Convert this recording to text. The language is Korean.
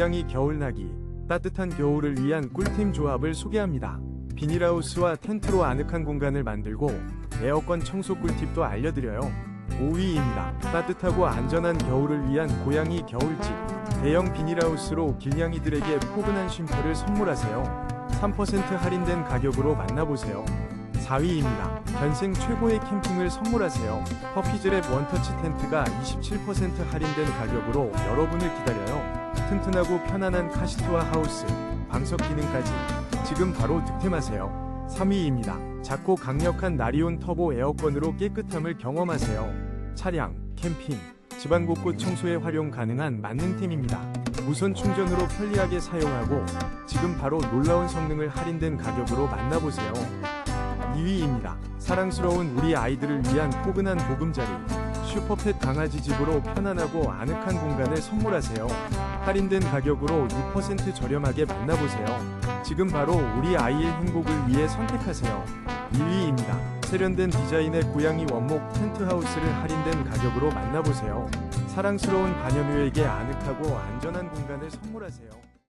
길냥이 겨울나기 따뜻한 겨울을 위한 꿀템 조합을 소개합니다. 비닐하우스와 텐트로 아늑한 공간을 만들고 에어컨 청소 꿀팁도 알려드려요. 5위입니다. 따뜻하고 안전한 겨울을 위한 고양이 겨울집 대형 비닐하우스로 길냥이들에게 포근한 쉼터를 선물하세요. 3% 할인된 가격으로 만나보세요. 4위입니다. 견생 최고의 캠핑을 선물하세요. 퍼피즈랩 원터치 텐트가 27% 할인된 가격으로 여러분을 기다려요. 튼튼하고 편안한 카시트와 하우스, 방석 기능까지 지금 바로 득템하세요. 3위입니다. 작고 강력한 나리온 터보 에어건으로 깨끗함을 경험하세요. 차량, 캠핑, 집안 곳곳 청소에 활용 가능한 만능템입니다. 무선 충전으로 편리하게 사용하고 지금 바로 놀라운 성능을 할인된 가격으로 만나보세요. 2위입니다. 사랑스러운 우리 아이들을 위한 포근한 보금자리 슈퍼펫 강아지 집으로 편안하고 아늑한 공간을 선물하세요. 할인된 가격으로 6% 저렴하게 만나보세요. 지금 바로 우리 아이의 행복을 위해 선택하세요. 1위입니다. 세련된 디자인의 고양이 원목 텐트하우스를 할인된 가격으로 만나보세요. 사랑스러운 반려묘에게 아늑하고 안전한 공간을 선물하세요.